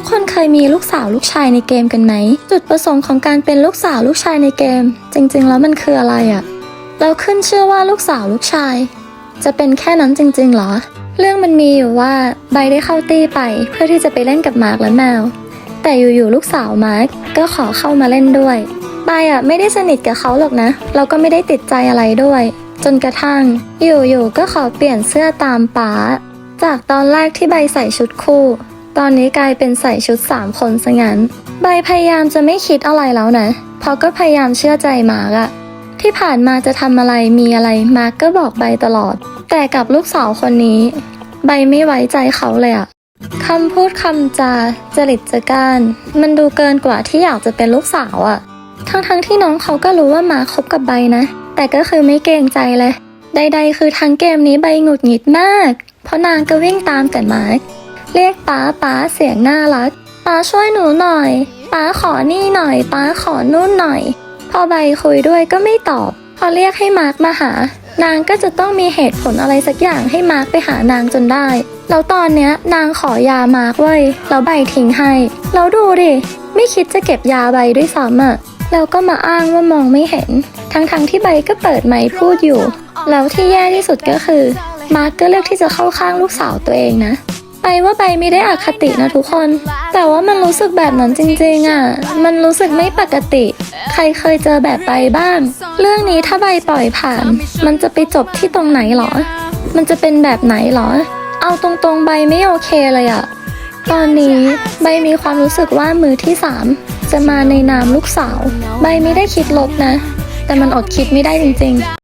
กคนเคยมีลูกสาวลูกชายในเกมกันไหม จุดประสงค์ของการเป็นลูกสาวลูกชายในเกม จริง ๆ แล้วมันคืออะไรอะแล้วขึ้นเชื่อว่าลูกสาวลูกชาย จะเป็นแค่นั้นจริงๆเหรอ เรื่องมันมีอยู่ว่าใบได้เข้าตี้ไปเพื่อที่จะไปเล่นกับมาร์กและแมว แต่อยู่ๆลูกสาวมาร์กก็ขอเข้ามาเล่นด้วยใบอะไม่ได้สนิทกับเขาหรอกนะ เราก็ไม่ได้ติดใจอะไรด้วย จนกระทั่ง อยู่ๆก็ขอเปลี่ยนเสื้อตามป๋าจากตอนแรกที่ใบใส่ชุดคู่ ตอนนี้กลายเป็นใส่ชุดสามคนซะงั้น ใบพยายามจะไม่คิดอะไรแล้วนะ เพราะก็พยายามเชื่อใจมาร์กอะที่ผ่านมาจะทำอะไรมีอะไรมาร์กก็บอกใบตลอด แต่กับลูกสาวคนนี้ ใบไม่ไว้ใจเขาเลยอะคำพูดคำจาจริตจัการ มันดูเกินกว่าที่อยากจะเป็นลูกสาวอะทั้งๆทที่น้องเขาก็รู้ว่ามาคบกับใบนะ แต่ก็คือไม่เกรงใจเลย ใดๆ คือทั้งเกมนี้ใบหงุดหงิดมาก เพราะนางก็วิ่งตามแต่มาร์ก เรียกป้าป้าเสียงน่ารักป้าช่วยหนูหน่อยป้าขอนี่หน่อยป้าขอนู่นหน่อย พอใบคุยด้วยก็ไม่ตอบ พอเรียกให้มาร์กมาหา นางก็จะต้องมีเหตุผลอะไรสักอย่างให้มาร์กไปหานางจนได้ แล้วตอนเนี้ยนางขอยามาร์กเว้แล้วใบทิ้งให้แล้วดูดิไม่คิดจะเก็บยาใบด้วยซ้ำอะแล้วก็มาอ้างว่ามองไม่เห็น ทั้งๆที่ใบก็เปิดไมค์พูดอยู่ แล้วที่แย่ที่สุดก็คือ มาร์กก็เลือกที่จะเข้าข้างลูกสาวตัวเองนะ ไปว่าใบไม่ได้อคตินะทุกคน แต่ว่ามันรู้สึกแบบนั้นจริงๆอะ มันรู้สึกไม่ปกติ ใครเคยเจอแบบใบบ้าง เรื่องนี้ถ้าใบปล่อยผ่าน มันจะไปจบที่ตรงไหนหรอ มันจะเป็นแบบไหนหรอ เอาตรงๆใบไม่โอเคเลยอะ ตอนนี้ใบมีความรู้สึกว่ามือที่สามจะมาในนามลูกสาว ใบไม่ได้คิดลบนะ แต่มันอดคิดไม่ได้จริงๆ